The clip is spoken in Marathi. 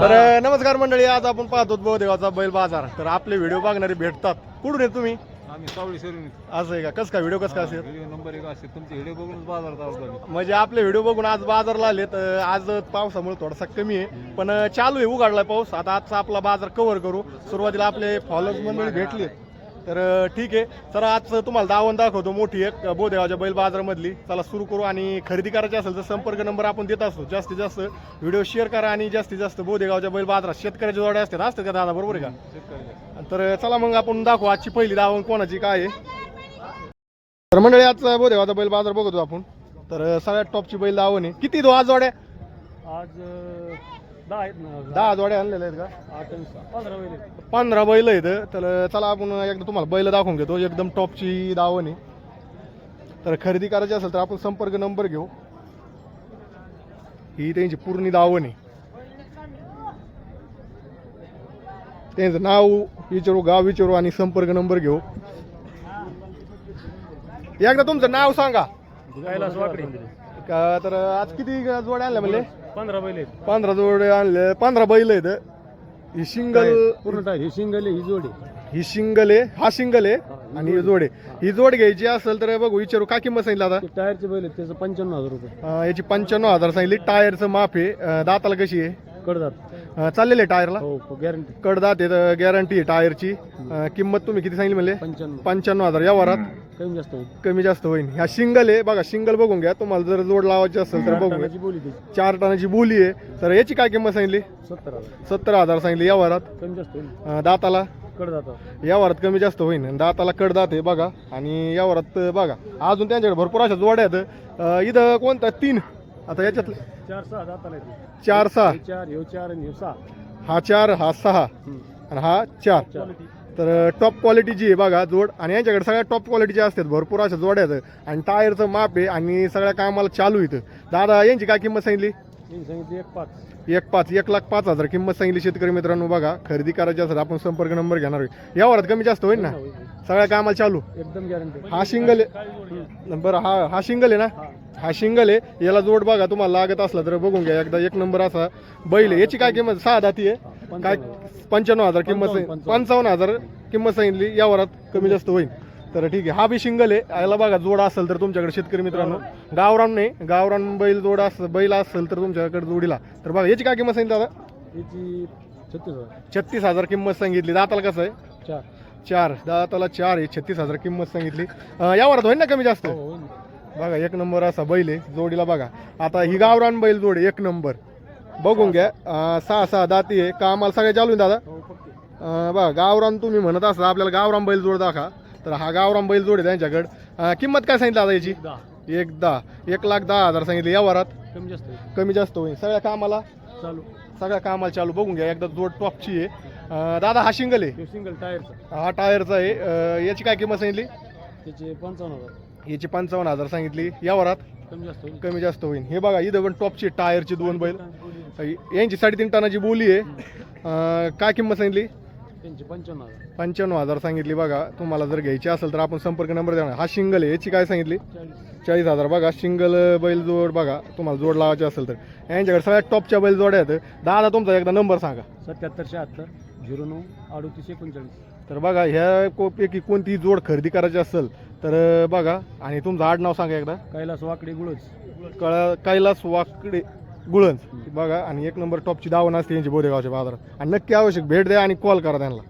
तर नमस्कार मंडळी आज आपण पाहतो बहुदेवाचा बैल बाजार. तर आपले व्हिडिओ बघणारे भेटतात. कुठून आहे तुम्ही? आम्ही सावळी सरून असं आहे का? कसं काय? व्हिडिओ कसं काय असेल? व्हिडिओ नंबर एक असेल. तुमचे व्हिडिओ बघून बाजारात आम्ही. म्हणजे आपले व्हिडिओ बघून आज बाजारला आले तर आज पावसामुळे थोडासा कमी आहे. पण चालू आहे उघडलाय पाऊस. आता आजचा आपला बाजार कव्हर करू. सुरुवातीला आपले फॉलोअर्स मंडळी भेटले तर ठीक आहे. तर आज तुम्हाला दावण दाखवतो. मोठी एक बोदेवाच्या बैल बाजारामधली. चला सुरू करू आणि खरेदी करायची असेल तर संपर्क नंबर आपण देत असतो. जास्तीत जास्त व्हिडिओ शेअर करा आणि जास्तीत जास्त बोदेगावच्या बैल बाजारात शेतकऱ्याच्या जोड्या असतात. असतात का दादा? बरोबर आहे का? तर चला मग आपण दाखवू आजची पहिली दावण कोणाची काय आहे. तर मंडळी आजचा बोदेगावचा बैल बाजार बघतो आपण. तर सगळ्यात टॉपची बैल दावण आहे. किती दो आज जोड्या? आज दहा आहेत ना दहा. जोड्या आणलेल्या आहेत का? आठ आणि सहा. पंधरा वेळ आहेत. पंधरा बैल आहेत. तर चला आपण एकदा तुम्हाला बैल दाखवून घेतो. एकदम टॉपची दावण आहे. तर खरेदी करायची असेल तर आपण संपर्क नंबर घेऊ. ही त्यांची पूर्ण दावण आहे. त्यांचं नाव विचारू गाव विचारू आणि संपर्क नंबर घेऊ. एकदा तुमचं नाव सांगा. कैलास वाकडे. का तर आज किती जोड्या आणल्या म्हणले? पंधरा बैल आहेत. पंधरा जोडे आणले पंधरा बैल आहेत. ही सिंगल पूर्ण टायर ही सिंगल ही जोडी. ही सिंगल आहे हा सिंगल आहे आणि ही जोड. आहे ही जोड घ्यायची असेल तर बघू विचारू. काय किंमत सांगितलं आता. टायरचे बैल आहेत त्याचं पंच्याण्णव हजार रुपये. अं, याची पंच्याण्णव हजार सांगितली. टायरचं माप आहे. अं, दाताला कशी आहे? कडदात अं, चाललेलं आहे टायरला? हो गॅरंटी कडदात आहे गॅरंटी आहे टायरची. अं, किंमत तुम्ही किती सांगितली म्हणले? पंच्याण्णव. पंच्याण्णव हजार. या वरात? कमी जास्त होईल. कमी जास्त होईल. ह्या सिंगल आहे बघा सिंगल बघून घ्या. तुम्हाला जर जोड लावायची असेल तर बघून घ्या टनाची बोली त्याची. चार टनाची बोली आहे. तर याची काय किंमत सांगितली? सत्तर हजार. सत्तर हजार सांगितली. या वरात? कमी जास्त होईल. अं, दाताला? कडदात या वरात कमी जास्त होईल. दाताला कडदात आहे बघा. आणि या वरात बघा. अजून त्यांच्याकडे भरपूर अशा जोड्या आहेत. अं, इथं कोणता? तीन. आता याच्यातले? चार सहा आहेत चार सहा? हे चार ह्यो चार आणि ह्यो सहा. हा चार हा सहा. आणि हा चार. चार तर टॉप क्वालिटीची आहे बघा जोड आणि यांच्याकडे सगळ्या टॉप क्वालिटीचे असतात भरपूर अशा जोड्या आहेत. आणि टायरचं माप आहे आणि सगळ्या कामाला चालू इथं दादा यांची काय किंमत सांगितली? मी सांगितली एक पाच. एक पाच एक लाख पाच हजार किंमत सांगितली शेतकरी मित्रांनो बघा. खरेदी करायची असेल आपण संपर्क नंबर घेणार आहे. या वरात कमी जास्त होईल ना? सगळ्या कामाला चालू. एकदम गॅरंटी हा सिंगल आहे. बरं हा हा सिंगल आहे ना? हा सिंगल आहे याला जोड बघा तुम्हाला लागत असला तर बघून घ्या. एकदा एक नंबर असा बैल आहे. याची काय किंमत? सहा दाती आहे. काय? पंच्याण्णव हजार किंमत पंचावन्न. हजार किंमत सांगितली. या वरात कमी जास्त होईल. तर ठीक आहे. हा बी सिंगल आहे. याला बघा जोड असेल तर तुमच्याकडे शेतकरी मित्रांनो. गावरान नाही. गावरान बैल जोड असेल बैल असेल तर तुमच्याकडे जोडीला. तर बघा याची काय किंमत सांगितली दादा याची छत्तीस हजार. छत्तीस हजार किंमत सांगितली. दाताला कसं आहे? चार. चार. दाताला चार आहे. छत्तीस हजार किंमत सांगितली. अं, या वरात होईल ना कमी जास्त? हो होईल बघा एक नंबर असा बैल आहे जोडीला बघा. आता ही गावरान बैल जोड एक नंबर. बघून घ्या. अं, सहा सहा दाती आहे. कामाला सगळे चालू आहे दादा. अं, बघा गावरान तुम्ही म्हणत असता आपल्याला गावरान बैल जोड दाखवा. तर हा गावरान बैल जोड आहे त्यांच्याकडे. अं, किंमत काय सांगितली दादा याची? दहा. एक दहा. एक लाख दहा हजार सांगितले या वरात. कमी जास्त होईल. कमी जास्त होईल. सगळ्या कामाला? चालू. सगळ्या कामाला चालू. बघून घ्या एकदा जोड टॉपची आहे. अं, दादा हा शिंगल आहे? सिंगल टायरचा हा टायरचा आहे. अं, याची काय किंमत सांगितली? त्याचे पंचावन्न हजार. याची पंचावन्न हजार सांगितली. या वरात कमी जास्त होईल. कमी जास्त होईल. हे बघा इथं पण टॉपची टायरची दोन बैल. यांची साडेतीन टनाची बोली आहे. अं, काय किंमत सांगितली? त्यांचे पंचावन्न हजार. पंच्याण्णव हजार सांगितली बघा. तुम्हाला जर घ्यायची असेल तर आपण संपर्क नंबर देणार हा सिंगल आहे. याची काय सांगितली? चाळीस. चाळीस हजार. बघा सिंगल बैल जोड बघा. तुम्हाला जोड लावायची असेल तर. यांच्याकडे सगळ्यात टॉपच्या बैल जोड्या आहेत. दादा तुमचा एकदा नंबर सांगा. सत्याहत्तर शहात्तर झिरो नऊ अडोतीस एकोणचाळीस. तर बघा ह्या को- पैकी कोणती जोड खरेदी करायची असेल तर बघा आणि तुमचं आडनाव सांगा एकदा. कैलास वाकडे गुळच कळा कैलास वाकडे गुळंज. बघा आणि एक नंबर टॉपची दावण असते यांची बोदेगावच्या बाजारात. आणि नक्की आवश्यक भेट द्या आणि कॉल करा त्यांना.